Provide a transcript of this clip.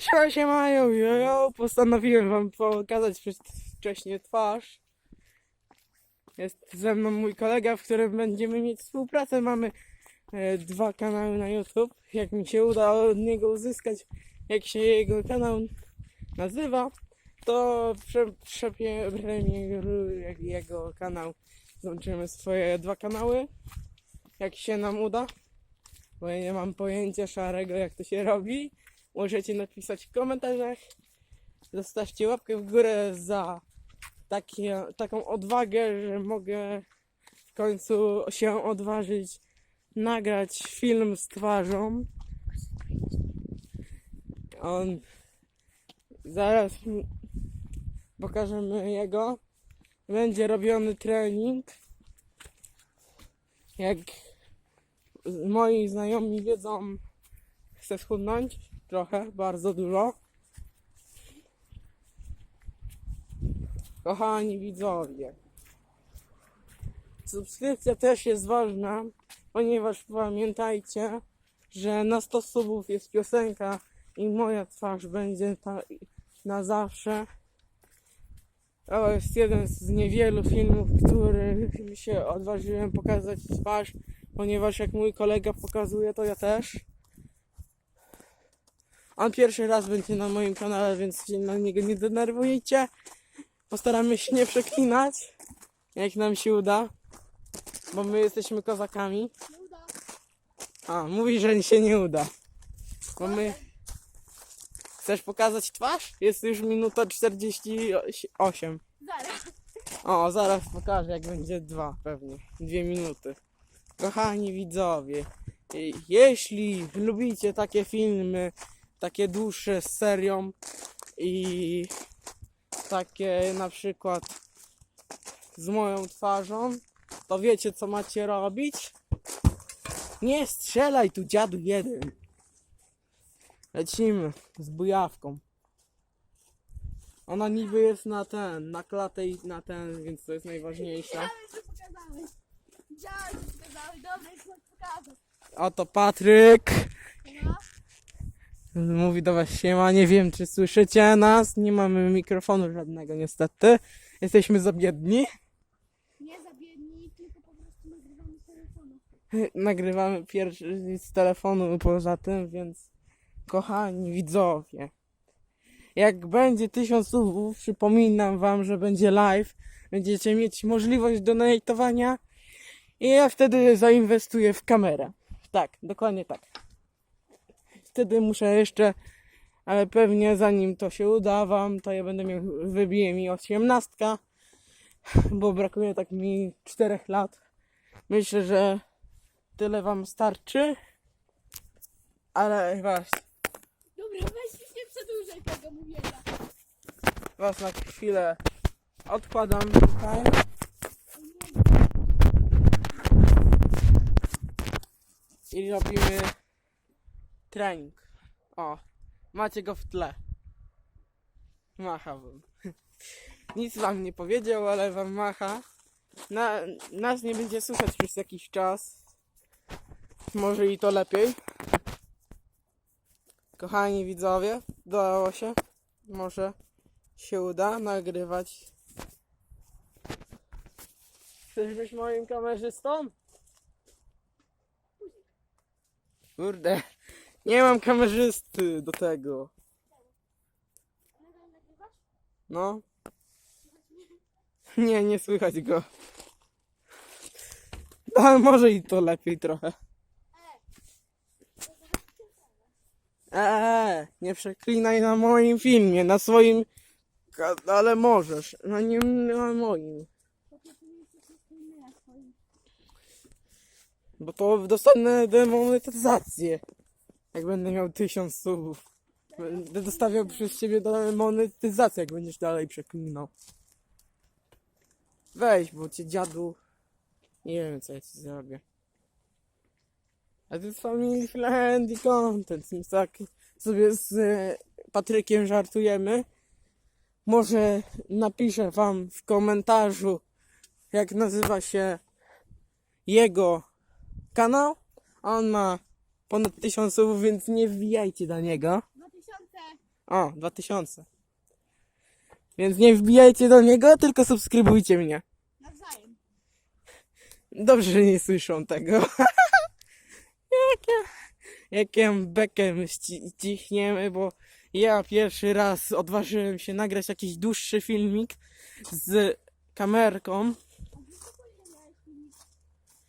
Siema, siema, jo, jo. Postanowiłem wam pokazać wcześniej twarz. Jest ze mną mój kolega, w którym będziemy mieć współpracę. Mamy e, dwa kanały na YouTube. Jak mi się uda od niego uzyskać, jak się jego kanał nazywa, to prze- przepremieruję jego kanał. Zobaczymy swoje dwa kanały. Jak się nam uda. Bo ja nie mam pojęcia szarego, jak to się robi. Możecie napisać w komentarzach. Zostawcie łapkę w górę za takie, taką odwagę, że mogę w końcu się odważyć nagrać film z twarzą. On zaraz pokażemy jego. Będzie robiony trening. Jak moi znajomi wiedzą, chcę schudnąć trochę, bardzo dużo. Kochani widzowie, subskrypcja też jest ważna, ponieważ pamiętajcie, że na 100 subów jest piosenka i moja twarz będzie ta na zawsze. To jest jeden z niewielu filmów, który się odważyłem pokazać twarz, ponieważ jak mój kolega pokazuje, to ja też. On pierwszy raz będzie na moim kanale, więc się na niego nie denerwujcie. Postaramy się nie przeklinać, jak nam się uda, bo my jesteśmy kozakami. A, mówi, że się nie uda. Bo my... Chcesz pokazać twarz? Jest już minuta 48. Zaraz. O, zaraz pokażę, jak będzie dwa, pewnie. Dwie minuty. Kochani widzowie, jeśli lubicie takie filmy, takie dłuższe z serią i takie na przykład z moją twarzą, to wiecie co macie robić? Nie strzelaj tu dziadu jeden. Lecimy z bujawką. Ona niby jest na ten, na klatę i na ten, więc to jest najważniejsze. Działy, co pokazałeś. Działy, co pokazałeś. Mam pokazać. Oto Patryk. No. Mówi do was siema, nie wiem czy słyszycie nas, nie mamy mikrofonu żadnego niestety. Jesteśmy za biedni. Nie zabiednij, tylko po prostu nagrywamy z telefonu. Nagrywamy pierwszy z telefonu poza tym, więc kochani widzowie. Jak będzie tysiąc subów, przypominam wam, że będzie live. Będziecie mieć możliwość donatowania i ja wtedy zainwestuję w kamerę. Tak, dokładnie tak. Wtedy muszę jeszcze, ale pewnie zanim to się uda wam, to ja będę miał, wybije mi osiemnastka, bo brakuje tak mi czterech lat. Myślę, że tyle wam starczy. Ale was, Dobra, weź już nie przedłużaj tego mówienia. was na chwilę odkładam tutaj. I robimy trening. O, macie go w tle. Macha wam. Nic wam nie powiedział, ale wam macha. Na, nas nie będzie słychać przez jakiś czas. Może i to lepiej. Kochani widzowie, udało się. Może się uda nagrywać. Chcesz być moim kamerzystą? Kurde, nie mam kamerzysty do tego. No. Nie, nie słychać go. Ale może i to lepiej trochę. Eee, nie przeklinaj na moim filmie, na swoim kanale możesz, na nie na moim. Bo to dostanę demonetyzację. Jak będę miał tysiąc subów. Będę dostawiał przez ciebie demonetyzację, jak będziesz dalej przeklinał. Weź, bo cię dziadu... Nie wiem, co ja ci zrobię. A to jest family friendly content, tak sobie z e, Patrykiem żartujemy. Może napiszę wam w komentarzu, jak nazywa się jego kanał, on ma ponad 1000 subów, więc nie wbijajcie do niego. 2000. O, 2000. Więc nie wbijajcie do niego, tylko subskrybujcie mnie. Nawzajem. Dobrze, że nie słyszą tego. jak ja, jak ja bekę ści- cichniemy, bo ja pierwszy raz odważyłem się nagrać jakiś dłuższy filmik z kamerką